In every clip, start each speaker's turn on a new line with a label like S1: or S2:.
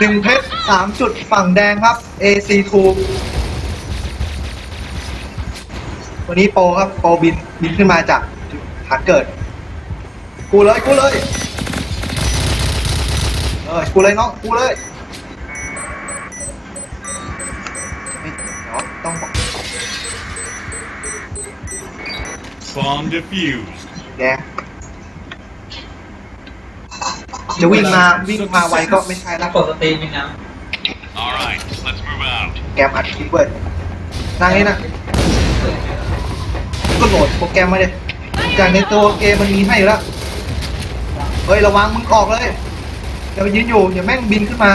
S1: หนึ่งเพชรสามจุดฝั่งแดงครับ AC2 วันนี้โปรครับ โปรบินบินขึ้นมาจากฐานเกิด กูเลยกูเลยเออกูเลยน้องกูเลยเฮ้ยเดี๋ยวต้องบอก
S2: Bomb defused.
S1: แดง จะวิ่งมาวิ่งมาไวก็ไม่ใช่ละ
S3: กดสตรีมยังไง
S2: All right, let's move out.
S1: แกมอัดคลิปเว้ยนั่งนี่นะก็โหลดโปรแกรมมาเลยจากในตัวเกมมันมีให้อยู่แล้วเฮ้ยระวังมึงออกเลยอย่าไปยืนอยู่อย่าแม่งบินขึ้นมา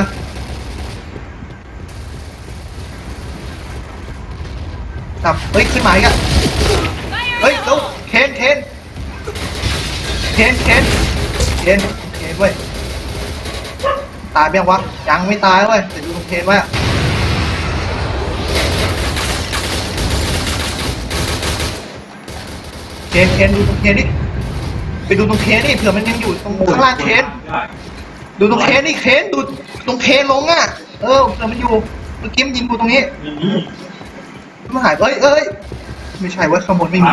S1: ตับ เฮ้ย ขึ้นมาอีกอะเฮ้ยแล้วเคนเคนเคนเคนเคนเคนเว้ย ตายไปยังวะยังไม่ตายเว้ยแต่ดูตรงเคนไว้อะเคนเคนดูตรงเคนดิไปดูตรงเคนนี่เผื่อมันยังอยู่ตรงข้างล่างเคนดูตรงเคนนี่เคนดูตรงเคนลงอะ เออเผื่อมันอยู่เมื่อกี้มันยิงกูตรงนี้มันหายเอ้ยเอ้ยไม่ใช่เว่าข้างบนไม่มี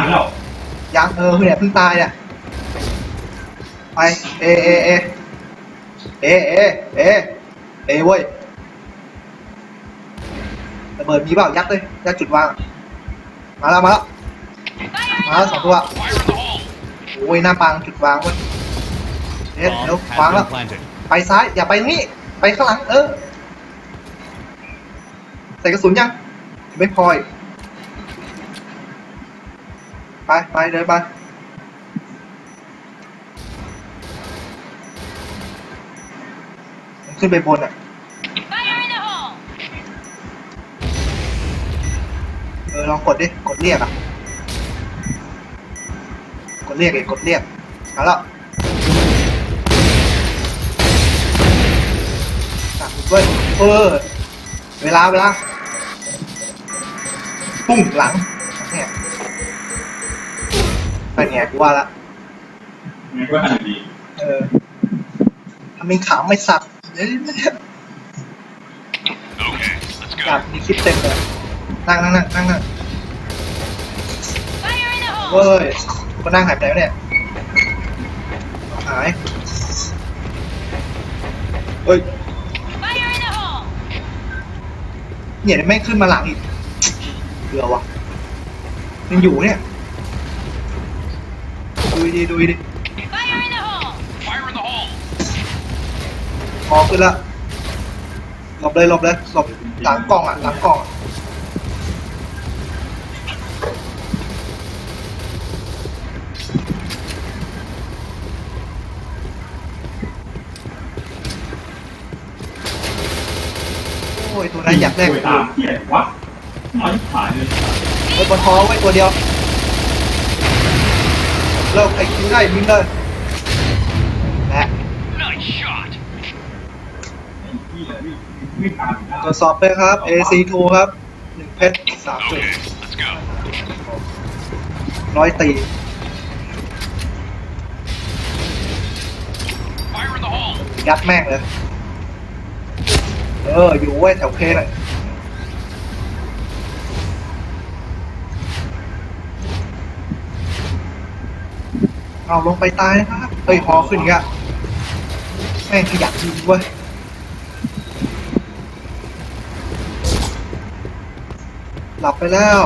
S1: ยังเออเนี่ยเพิ่งตายอะไปเอเอเอ เอ เอ เอ เอเว้ยระเบิดมีเปล่ายัดเลยยัดจุดวาง มาแล้วมาแล้วมาแล้วสองตัว
S2: Fire in the hole.
S1: โอ้ยหน้าปังจุดวางเว้ยเอ๊ะเดี๋ยว
S2: Bomb
S1: วาง
S2: has
S1: แล้ว
S2: been planted.
S1: ไปซ้ายอย่าไปตรงนี้ไปข้างหลังเออใส่กระสุนยัง ไม่พออีกไปไปเดินไป ขึ้นไปบนอะ
S4: Fire in the hole!
S1: เออลองกดดิ กดเรียกอะ กดเรียกเลยกดเรียกมาแล้วอะด้วยเออเวลาเวลาปุ้งหลังเนี่ยไปเนี่ยกูว่าละ
S3: มันก็ทันดี
S1: เออทำเป็นขาวไม่สับ เดี๋ยวไม่ได้
S2: Okay, let's
S1: จับ
S2: go.
S1: มีคลิปเต็มเลยนั่งนั่งนั่งนั่งนั่ง
S4: Fire in the hole!
S1: เว้ยมานั่งหายไปไหนวะเนี่ยหายเฮ้ย
S4: Fire in the hole!
S1: เนี่ยไม่งขึ้นมาหลังอีกเบื่อวะยังอยู่เนี่ยดูดีดูดี อขึ้นละหลบเลยหลบเลยหลบหลังกล่องอะหลังกล่องอะโอ้ยตัวนั้นอยากได้
S3: ไปตามเที่ยวะน้อยผ่านเลย
S1: ไว้บนท้องไว้ตัวเดียวเลิกไอ้คิวได้บินเลยและ
S2: Nice shot.
S3: ที่เลยไม่ตาม
S1: ตรวจสอบเลยครับ AC2 ครับหนึ่งเพชรสามจุด
S2: Okay, let's go.
S1: ร้อยตี
S2: Fire in the hole.
S1: ยัดแม่งเลย เออ อยู่ไว้ยแถวเคน่ะเอาลงไปตายนะครับเฮ้ยหอขึ้นอีกอะแม่งขยันยิงเว้ย หลับไปแล้ว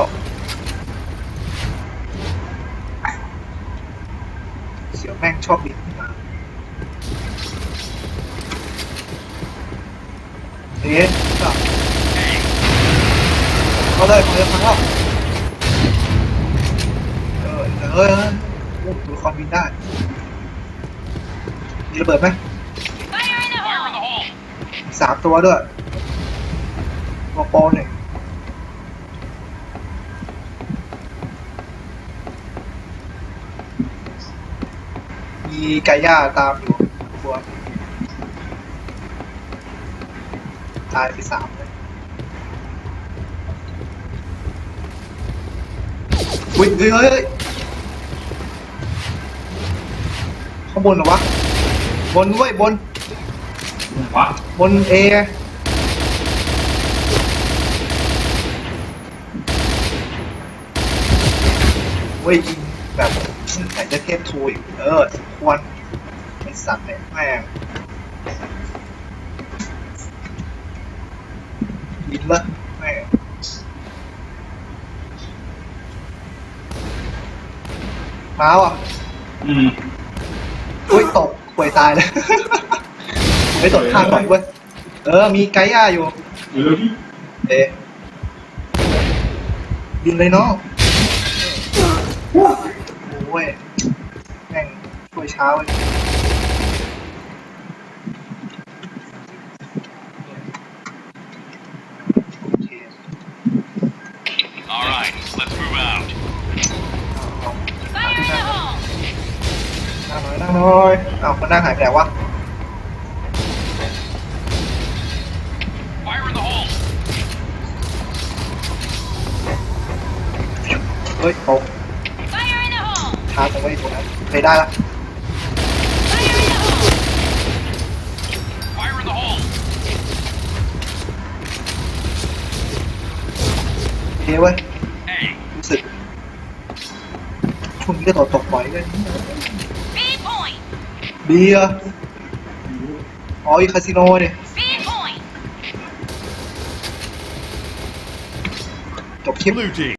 S1: เสียวแม่งชอบบินขึ้นมาเอ๊ะก็เอาเลยเอาเลยพังแล้วเออเออเออโอ้ตัวละครบินได้ มีระเบิดไหมสามตัวด้วยตัวโปรหนึ่ง มีไก่ย่าตามอยู่ตัวตายไปสามเลยอุ้ยเฮ้ยเฮ้ยข้างบนเหรอวะ บนด้วยบน
S3: วะ
S1: บนเอเว้ยยิงแบบ ไหนจะเทพทูอีกเออสมควรไอสัตว์เนี่ยแม่งยินละแม่งมาว่ะ
S3: อืม
S1: อุ้ยตกป่วยตายเลยไม่ตกข้างก่อนเว้ยเออ มีไกด์ย่าอยู่
S3: เดี๋ยวพี่
S1: เอ๊ะบินเลยน้อง โอ้ยแม่งช่วยเช้าเลยโอเค
S2: All right, let's move out.
S1: เอา
S4: Fire in the hole!
S1: นั่งหน่อยนั่งหน่อยอ้าวมันนั่งหายไปไหนวะ
S2: Fire in the hole.
S1: เฮ้ยตก
S4: Fire in the hole!
S1: ช้าจังเว้ตัวนั้นเคยได้ละ
S4: Fire in the hole!
S2: Fire in the hole.
S1: โอเคเว้ย
S2: A.
S1: รู้สึกช่วงนี้ก็ตกตกบ่อยเลย
S4: B point!
S1: เบียร์อ๋ออีคาสิโนเนี่ย
S4: B point!
S1: จบคลิป
S2: Blue team.